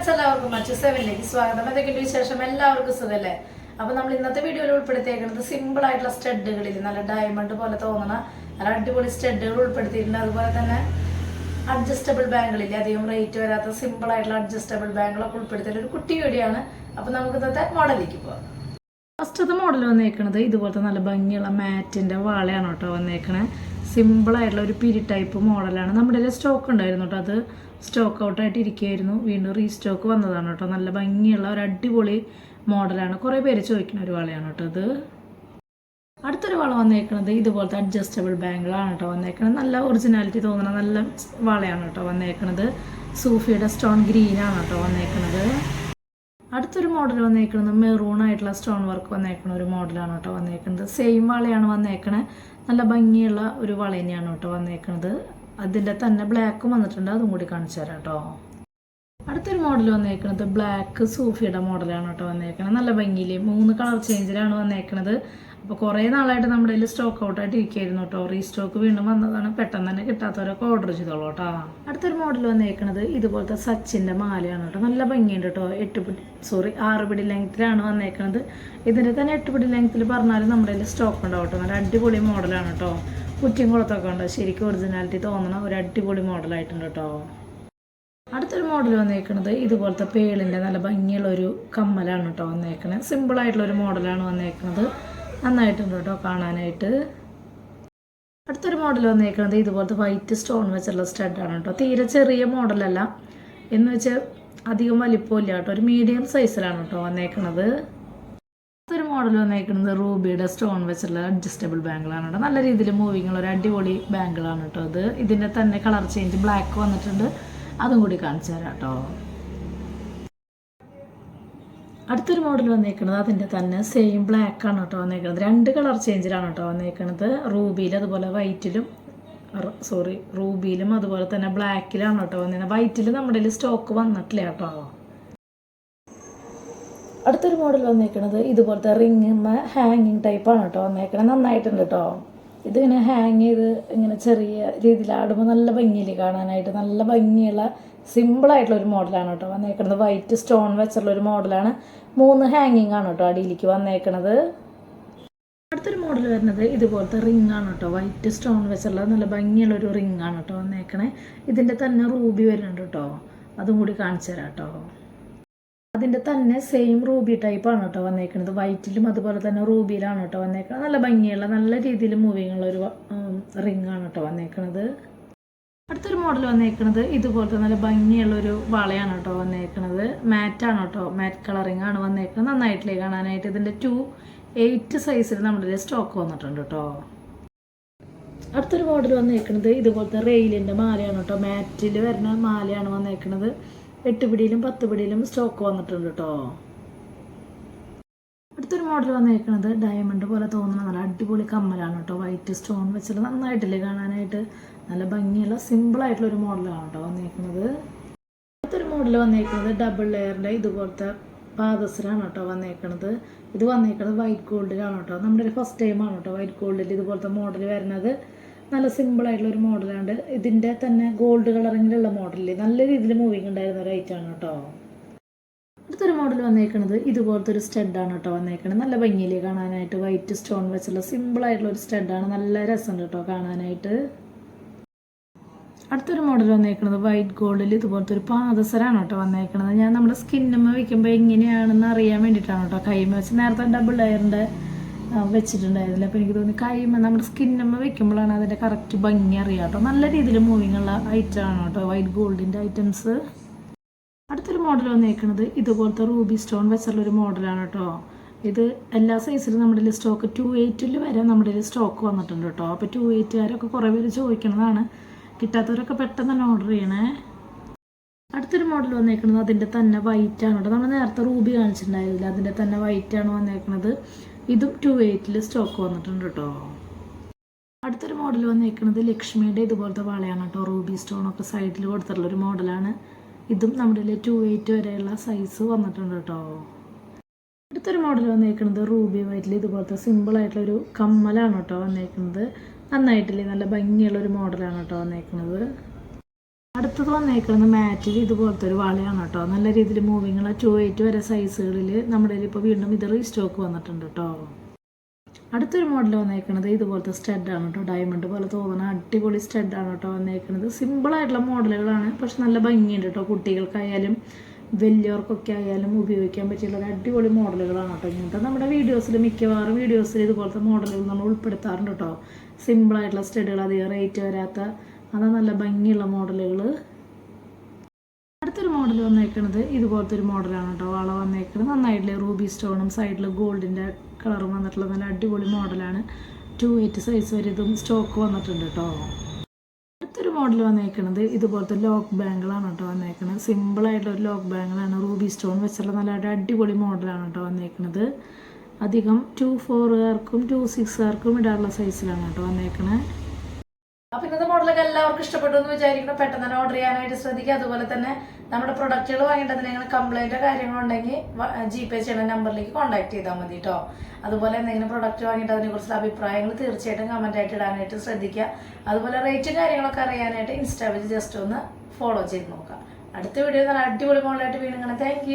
Friends എല്ലാവർക്കും മറ്റു സെവനിലേക്ക് സ്വാഗതം. എന്തൊക്കെയുണ്ട് വിശേഷം എല്ലാവർക്കും സുഖല്ലേ? അപ്പൊ നമ്മൾ ഇന്നത്തെ വീഡിയോയിൽ ഉൾപ്പെടുത്തിയേക്കുന്നത് സിമ്പിൾ ആയിട്ടുള്ള സ്റ്റഡുകളിൽ നല്ല ഡയമണ്ട് പോലെ തോന്നണ നല്ല അടിപൊളി സ്റ്റഡുകൾ ഉൾപ്പെടുത്തിയിട്ടുണ്ട്. അതുപോലെ തന്നെ അഡ്ജസ്റ്റബിൾ ബാങ്കുകളിൽ അധികം റേറ്റ് വരാത്ത സിമ്പിൾ ആയിട്ടുള്ള അഡ്ജസ്റ്റബിൾ ബാങ്കുകളൊക്കെ ഉൾപ്പെടുത്തിയ ഒരു കുട്ടി വീഡിയോ ആണ്. അപ്പൊ നമുക്ക് ഇന്നത്തെ മോഡലിലേക്ക് പോകാം ഫസ്റ്റത്തെ മോഡൽ വന്നേക്കണത് ഇതുപോലത്തെ നല്ല ഭംഗിയുള്ള മാറ്റിന്റെ വാളയാണ് കേട്ടോ വന്നേക്കണേ. സിമ്പിൾ ആയിട്ടുള്ള ഒരു പിരി ടൈപ്പ് മോഡലാണ് നമ്മുടെ സ്റ്റോക്ക് ഉണ്ടായിരുന്നു കേട്ടോ അത്. സ്റ്റോക്ക് ഔട്ടായിട്ട് ഇരിക്കുകയായിരുന്നു. വീണ്ടും റീസ്റ്റോക്ക് വന്നതാണ് കേട്ടോ. നല്ല ഭംഗിയുള്ള ഒരു അടിപൊളി മോഡലാണ് കുറേ പേര് ചോദിക്കുന്ന ഒരു വളയാണ് കേട്ടോ ഇത് അടുത്തൊരു വള വന്നേക്കണത് ഇതുപോലത്തെ അഡ്ജസ്റ്റബിൾ ബാങ്കിളാണ് കേട്ടോ വന്നേക്കണത്. നല്ല ഒറിജിനാലിറ്റി തോന്നുന്ന നല്ല വളയാണ് കേട്ടോ വന്നേക്കണത്. സൂഫിയുടെ സ്റ്റോൺ ഗ്രീനാണ് കേട്ടോ വന്നേക്കണത്. അടുത്തൊരു മോഡൽ വന്നേക്കുന്നത് മെറൂൺ ആയിട്ടുള്ള സ്റ്റോൺ വർക്ക് വന്നേക്കുന്ന ഒരു മോഡലാണ് കേട്ടോ വന്നേക്കുന്നത് സെയിം വളയാണ് വന്നേക്കണേ. നല്ല ഭംഗിയുള്ള ഒരു വള തന്നെയാണ് കേട്ടോ വന്നേക്കുന്നത് അതിന്റെ തന്നെ ബ്ലാക്കും വന്നിട്ടുണ്ട്. അതും കൂടി കാണിച്ചു തരാം കേട്ടോ. അടുത്തൊരു മോഡൽ വന്നേക്കുന്നത് ബ്ലാക്ക് സൂഫിയുടെ മോഡലാണ് കേട്ടോ വന്നേക്കുന്നത് നല്ല ഭംഗിയിൽ മൂന്ന് കളർ ചേഞ്ചിലാണ് വന്നേക്കുന്നത് അപ്പോൾ കുറേ നാളായിട്ട് നമ്മുടെ കയ്യിൽ സ്റ്റോക്ക് ഔട്ടായിട്ട് ഇരിക്കുകയായിരുന്നു കേട്ടോ റീസ്റ്റോക്ക് വീണ്ടും വന്നതാണ്. പെട്ടെന്ന് തന്നെ കിട്ടാത്തവരൊക്കെ ഓർഡർ ചെയ്തോളൂ കേട്ടോ അടുത്തൊരു മോഡൽ വന്നേക്കണത് ഇതുപോലത്തെ സച്ചിന്റെ മാലയാണ് കേട്ടോ നല്ല ഭംഗിയുണ്ട് കേട്ടോ എട്ട് പിടി സോറി ആറ് പിടി ലെങ്ത്തിലാണ് വന്നേക്കണത്. ഇതിന്റെ തന്നെ എട്ട് പിടി ലെങ്ത്തിൽ പറഞ്ഞാലും നമ്മുടെ കയ്യിൽ സ്റ്റോക്ക് ഉണ്ടാവും കേട്ടോ നല്ല അടിപൊളി മോഡലാണ് കേട്ടോ കുറ്റിയും കുളത്തൊക്കെ ഉണ്ട്. ശരിക്കും ഒറിജിനാലിറ്റി തോന്നണ ഒരു അടിപൊളി മോഡലായിട്ടുണ്ട് കേട്ടോ അടുത്തൊരു മോഡൽ വന്നേക്കുന്നത് ഇതുപോലത്തെ പേളിന്റെ നല്ല ഭംഗിയുള്ള ഒരു കമ്മലാണ് കേട്ടോ വന്നേക്കണത് സിമ്പിളായിട്ടുള്ള ഒരു മോഡലാണ് വന്നേക്കുന്നത് നന്നായിട്ടുണ്ട് കേട്ടോ കാണാനായിട്ട്? അടുത്തൊരു മോഡൽ വന്നേക്കുന്നത് ഇതുപോലത്തെ വൈറ്റ് സ്റ്റോൺ വെച്ചുള്ള സ്റ്റഡാണ് കേട്ടോ തീരെ ചെറിയ മോഡലല്ല എന്ന് വെച്ചാൽ അധികം വലിപ്പമില്ല കേട്ടോ. ഒരു മീഡിയം സൈസിലാണ് കേട്ടോ വന്നേക്കുന്നത് അടുത്തൊരു മോഡൽ വന്നേക്കുന്നത് റൂബിയുടെ സ്റ്റോൺ വെച്ചുള്ള അഡ്ജസ്റ്റബിൾ ബാങ്കിളാണ് കേട്ടോ. നല്ല രീതിയിൽ മൂവിങ് ഉള്ള ഒരു അടിപൊളി ബാങ്കിളാണ് കേട്ടോ അത്. ഇതിന്റെ തന്നെ കളർ ചേഞ്ച് ബ്ലാക്ക് വന്നിട്ടുണ്ട്. അതും കൂടി കാണിച്ചു തരാം കേട്ടോ. അടുത്തൊരു മോഡൽ വന്നേക്കുന്നത് അതിന്റെ തന്നെ സെയിം ബ്ലാക്ക് ആണ് കേട്ടോ വന്നേക്കുന്നത് രണ്ട് കളർ ചേഞ്ചിലാണ് കേട്ടോ വന്നേക്കുന്നത് റൂബിയിൽ അതുപോലെ വൈറ്റിലും സോറി റൂബിയിലും അതുപോലെ തന്നെ ബ്ലാക്കിലാണ് കേട്ടോ വന്നിരുന്നത് വൈറ്റിൽ നമ്മുടെ സ്റ്റോക്ക് വന്നിട്ടില്ല കേട്ടോ. അടുത്തൊരു മോഡൽ വന്നേക്കുന്നത് ഇതുപോലത്തെ റിങ് ഹാങ്ങിങ് ടൈപ്പാണ് കേട്ടോ വന്നേക്കണത്. നന്നായിട്ടുണ്ട് കേട്ടോ. ഇതിങ്ങനെ ഹാങ് ചെയ്ത് ഇങ്ങനെ ചെറിയ രീതിയിൽ ആടുമ്പോൾ നല്ല ഭംഗിയിൽ കാണാനായിട്ട്? നല്ല ഭംഗിയുള്ള സിമ്പിളായിട്ടുള്ള ഒരു മോഡലാണ് കേട്ടോ വന്നേക്കുന്നത് വൈറ്റ് സ്റ്റോൺ വെച്ചുള്ള ഒരു മോഡലാണ് മൂന്ന് ഹാങ്ങിങ് ആണ് കേട്ടോ അടിയിലേക്ക് വന്നേക്കണത്. അടുത്തൊരു മോഡൽ വരുന്നത് ഇതുപോലത്തെ റിംഗ് ആണ് കേട്ടോ. വൈറ്റ് സ്റ്റോൺ വെച്ചുള്ള നല്ല ഭംഗിയുള്ള ഒരു റിംഗ് ആണ് കേട്ടോ വന്നേക്കണേ. ഇതിന്റെ തന്നെ റൂബി വരുന്നുണ്ട് കേട്ടോ. അതും കൂടി കാണിച്ചു തരാം കേട്ടോ. അതിന്റെ തന്നെ സെയിം റൂബി ടൈപ്പാണ് കേട്ടോ വന്നേക്കുന്നത് വൈറ്റിലും അതുപോലെ തന്നെ റൂബിയിലാണ് കേട്ടോ വന്നേക്കുന്നത് നല്ല ഭംഗിയുള്ള നല്ല രീതിയിൽ മൂവിങ്ങുള്ള ഒരു റിംഗ് ആണ് കേട്ടോ വന്നേക്കുന്നത് അടുത്തൊരു മോഡൽ വന്നേക്കുന്നത് ഇതുപോലത്തെ നല്ല ഭംഗിയുള്ള ഒരു വളയാണ് കേട്ടോ വന്നേക്കുന്നത് മാറ്റാണ് കേട്ടോ. മാറ്റ് കളറിംഗ് ആണ് വന്നേക്കുന്നത് നന്നായിട്ടില്ലേ കാണാനായിട്ട്? ഇതിന്റെ ടു എയ്റ്റ് സൈസിൽ നമ്മുടെ സ്റ്റോക്ക് വന്നിട്ടുണ്ട് കേട്ടോ. അടുത്തൊരു മോഡൽ വന്നേക്കുന്നത് ഇതുപോലത്തെ റെയിലിന്റെ മാലയാണ് കേട്ടോ. മാറ്റിൽ വരുന്ന മാലയാണ് വന്നേക്കുന്നത് എട്ട് പിടിയിലും പത്ത് പിടിയിലും സ്റ്റോക്ക് വന്നിട്ടുണ്ട് കേട്ടോ. മോഡൽ വന്നിരിക്കുന്നത് ഡയമണ്ട് പോലെ തോന്നുന്ന നല്ല അടിപൊളി കമ്മലാണ് കേട്ടോ. വൈറ്റ് സ്റ്റോൺ വെച്ചിട്ട് നന്നായിട്ടില്ലേ കാണാനായിട്ട്? നല്ല ഭംഗിയുള്ള സിമ്പിളായിട്ടുള്ള ഒരു മോഡലാണ് കേട്ടോ വന്നിരിക്കുന്നത് അടുത്തൊരു മോഡൽ വന്നിരിക്കുന്നത് ഡബിൾ ലെയറിന്റെ ഇതുപോലത്തെ പാദസരാണ് കേട്ടോ വന്നേക്കുന്നത് ഇത് വന്നേക്കുന്നത് വൈറ്റ് ഗോൾഡിലാണ് കേട്ടോ. നമ്മുടെ ഒരു ഫസ്റ്റ് ടൈമാണ് കേട്ടോ വൈറ്റ് ഗോൾഡിൽ ഇതുപോലത്തെ മോഡൽ വരുന്നത്. നല്ല സിമ്പിളായിട്ടുള്ള ഒരു മോഡലാണ് ഇതിന്റെ തന്നെ ഗോൾഡ് കളറിങ്ങിലുള്ള മോഡലിൽ നല്ല രീതിയിൽ മൂവിങ് ഉണ്ടായിരുന്ന ഒരു ഐറ്റമാണ് കേട്ടോ. അടുത്തൊരു മോഡൽ വന്നേക്കുന്നത് ഇതുപോലത്തെ ഒരു സ്റ്റഡാണ് കേട്ടോ വന്നേക്കുന്നത് നല്ല ഭംഗിയിൽ കാണാനായിട്ട് വൈറ്റ് സ്റ്റോൺ വെച്ചുള്ള സിമ്പിളായിട്ടുള്ള ഒരു സ്റ്റഡാണ് നല്ല രസമുണ്ട് കേട്ടോ കാണാനായിട്ട്. അടുത്തൊരു മോഡൽ വന്നേക്കുന്നത് വൈറ്റ് ഗോൾഡിൽ ഇതുപോലത്തെ ഒരു പാദസരാണ് കേട്ടോ വന്നേക്കുന്നത് ഞാൻ നമ്മുടെ സ്കിന്നമ്മ വയ്ക്കുമ്പോൾ എങ്ങനെയാണെന്ന് അറിയാൻ വേണ്ടിയിട്ടാണ് കേട്ടോ കൈമ വെച്ച് നേരത്തെ ഡബിൾ ലെയറിന്റെ വെച്ചിട്ടുണ്ടായിരുന്നില്ല. അപ്പോൾ എനിക്ക് തോന്നി കൈമ നമ്മുടെ സ്കിന്നമ്മ വെക്കുമ്പോഴാണ് അതിന്റെ കറക്റ്റ് ഭംഗി അറിയാം കേട്ടോ. നല്ല രീതിയിൽ മൂവിങ്ങുള്ള ഐറ്റമാണ് കേട്ടോ വൈറ്റ് ഗോൾഡിന്റെ ഐറ്റംസ് അടുത്തൊരു മോഡൽ വന്നേക്കുന്നത് ഇതുപോലത്തെ റൂബി സ്റ്റോൺ വെച്ചുള്ള ഒരു മോഡലാണ് കേട്ടോ ഇത് എല്ലാ സൈസിലും നമ്മുടെ സ്റ്റോക്ക് ടു എയ്റ്റിൽ വരെ നമ്മുടെ സ്റ്റോക്ക് വന്നിട്ടുണ്ട് കേട്ടോ അപ്പോൾ ടു എയ്റ്റുകാരൊക്കെ കുറേ പേര് ചോദിക്കുന്നതാണ് കിട്ടാത്തവരൊക്കെ പെട്ടെന്ന് തന്നെ ഓർഡർ ചെയ്യണേ? അടുത്തൊരു മോഡൽ വന്നേക്കുന്നത് അതിന്റെ തന്നെ വൈറ്റ് ആണ് കേട്ടോ നമ്മൾ നേരത്തെ റൂബി കാണിച്ചിട്ടുണ്ടായിരുന്നില്ല? അതിന്റെ തന്നെ വൈറ്റ് ആണ് വന്നേക്കുന്നത് ഇതും ടു എയ്റ്റിൽ സ്റ്റോക്ക് വന്നിട്ടുണ്ട് കേട്ടോ അടുത്തൊരു മോഡൽ വന്നേക്കുന്നത് ലക്ഷ്മിയുടെ ഇതുപോലത്തെ വളയാണ് കേട്ടോ റൂബി സ്റ്റോണൊക്കെ സൈഡിൽ കൊടുത്തിട്ടുള്ള ഒരു മോഡലാണ് ഇതും നമ്മുടെ ടു എയ്റ്റ് വരെയുള്ള സൈസ് വന്നിട്ടുണ്ട് കേട്ടോ അടുത്തൊരു മോഡൽ വന്നേക്കുന്നത് റൂബി വൈറ്റിൽ ഇതുപോലത്തെ സിമ്പിളായിട്ടുള്ള ഒരു കമ്മലാണ് കേട്ടോ വന്നേക്കുന്നത്. നന്നായിട്ടില്ലേ? നല്ല ഭംഗിയുള്ള ഒരു മോഡലാണ് കേട്ടോ വന്നേക്കുന്നത്. അടുത്തത് വന്നേക്കുന്നത് മാറ്റിൽ ഇതുപോലത്തെ ഒരു വളയാണ് കേട്ടോ നല്ല രീതിയിൽ മൂവിങ്ങുള്ള ടു എയ്റ്റ് വരെ സൈസുകളിൽ നമ്മുടെ ഇപ്പോൾ വീണ്ടും ഇത് റീസ്റ്റോക്ക് വന്നിട്ടുണ്ട് കേട്ടോ അടുത്തൊരു മോഡൽ വന്നേക്കുന്നത് ഇതുപോലത്തെ സ്റ്റഡാണ് കേട്ടോ ഡയമണ്ട് പോലെ തോന്നുന്ന അടിപൊളി സ്റ്റഡാണ് കേട്ടോ വന്നേക്കുന്നത് സിമ്പിളായിട്ടുള്ള മോഡലുകളാണ് പക്ഷെ നല്ല ഭംഗിയുണ്ട് കേട്ടോ കുട്ടികൾക്കായാലും വലിയവർക്കൊക്കെ ആയാലും ഉപയോഗിക്കാൻ പറ്റിയുള്ള ഒരു അടിപൊളി മോഡലുകളാണ് കേട്ടോ ഇങ്ങനത്തെ. നമ്മുടെ വീഡിയോസിൽ മിക്കവാറും വീഡിയോസിൽ ഇതുപോലത്തെ മോഡലുകൾ നമ്മൾ ഉൾപ്പെടുത്താറുണ്ട് കേട്ടോ സിമ്പിളായിട്ടുള്ള സ്റ്റഡുകൾ അധികം റേറ്റ് വരാത്ത അത് നല്ല ഭംഗിയുള്ള മോഡലുകൾ അടുത്തൊരു മോഡൽ വന്നേക്കുന്നത് ഇതുപോലത്തെ ഒരു മോഡലാണ് കേട്ടോ വള വന്നേക്കുന്നത് നന്നായിട്ടുള്ള റൂബി സ്റ്റോണും സൈഡിൽ ഗോൾഡിന്റെ കളറും വന്നിട്ടുള്ള നല്ല അടിപൊളി മോഡലാണ്. ടു എയ്റ്റ് സൈസ് വരെ ഇതും സ്റ്റോക്ക് വന്നിട്ടുണ്ട് കേട്ടോ അടുത്തൊരു മോഡൽ വന്നേക്കുന്നത് ഇതുപോലത്തെ ലോക്ക് ബാങ്കിളാണ് കേട്ടോ വന്നേക്കുന്നത് സിമ്പിളായിട്ടുള്ള ഒരു ലോക്ക് ബാങ്കിളാണ് റൂബി സ്റ്റോൺ വെച്ചുള്ള നല്ല അടിപൊളി മോഡലാണ് കേട്ടോ വന്നേക്കുന്നത് അധികം ടു ഫോറുകാർക്കും ടു സിക്സുകാർക്കും ഇടാനുള്ള സൈസിലാണ് കേട്ടോ വന്നേക്കുന്നത് അപ്പൊ ഇന്നത്തെ മോഡലൊക്കെ എല്ലാവർക്കും ഇഷ്ടപ്പെട്ടു എന്ന് വിചാരിക്കണം പെട്ടെന്ന് തന്നെ ഓർഡർ ചെയ്യാനായിട്ട് ശ്രദ്ധിക്കുക. അതുപോലെ തന്നെ നമ്മുടെ പ്രൊഡക്റ്റുകൾ വാങ്ങിയിട്ട് നിങ്ങൾ കംപ്ലൈന്റോ കാര്യങ്ങളുണ്ടെങ്കിൽ ജി പേ ചെയ്യുന്ന നമ്പറിലേക്ക് കോൺടാക്ട് ചെയ്താൽ മതി കേട്ടോ അതുപോലെ എന്തെങ്കിലും പ്രൊഡക്റ്റ് വാങ്ങിയിട്ട് അതിനെക്കുറിച്ചുള്ള അഭിപ്രായങ്ങൾ തീർച്ചയായിട്ടും കമന്റ് ആയിട്ട് ഇടാനായിട്ട് ശ്രദ്ധിക്കുക. അതുപോലെ റേറ്റും കാര്യങ്ങളൊക്കെ അറിയാനായിട്ട് ഇൻസ്റ്റാ പേജ് ജസ്റ്റ് ഒന്ന് ഫോളോ ചെയ്ത് നോക്കാം അടുത്ത വീഡിയോ നല്ല അടിപൊളി മോഡലായിട്ട് വീണ്ടും കാണാം. താങ്ക്